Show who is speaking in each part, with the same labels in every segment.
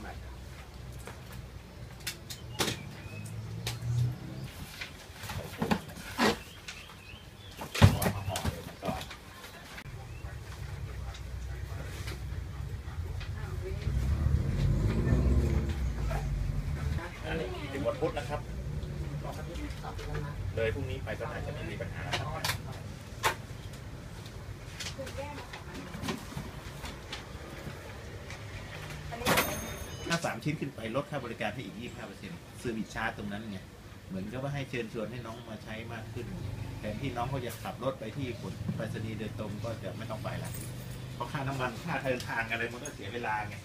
Speaker 1: ใม่ถึงวันพุธนะครับ เลยพรุ่งนี้ไปก็อาจจะไม่มีปัญหาแล้วครับ สามชิ้นขึ้นไปลดค่าบริการให้อีก25เปอร์เซ็นต์ซื้อวิชาร์จตรงนั้นไงเหมือนกับว่าให้เชิญชวนให้น้องมาใช้มากขึ้นแทนที่น้องเขาจะขับรถไปที่ขนไปรษณีย์โดยตรงก็จะไม่ต้องไปละเพราะค่าน้ำมันค่าเดินทางอะไรมันก็เสียเวลาไง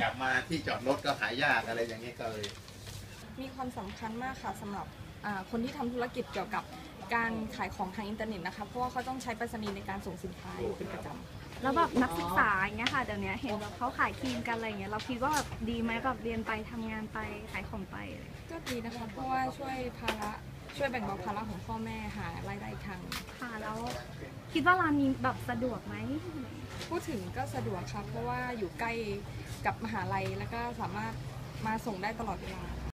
Speaker 1: กลับมาที่จอดรถก็หายากอะไรอย่างเงี้ก็เลย
Speaker 2: มีความสำคัญมากค่ะสำหรับอ่าคนที่ทำธุรกิจเกี่ยวกับการขายของทางอินเทอร์เน็ตนะคะเพราะว่าเขาต้องใช้ไปรษณีย์ในการส่งสินค้าอยู่เป็นประจำ
Speaker 3: แล้วแบบนักศึกษาอย่างเงี้ยค่ะเดี๋ยวนี้เห็นแบบเขาขายครีมกันอะไรเงี้ยเราคิดว่าแบบดีไหมแบบเรียนไปทำงานไปขายของไปอะไร
Speaker 2: ก็ดีนะคะเพราะว่าช่วยภาระช่วยแบ่งเบาภาระของพ่อแม่หารายได้อีกทาง
Speaker 3: ค่ะแล้วคิดว่าร้านนี้แบบสะดวกไหม
Speaker 2: พูดถึงก็สะดวกค่ะเพราะว่าอยู่ใกล้กับมหาลัยแล้วก็สามารถมาส่งได้ตลอดเวลา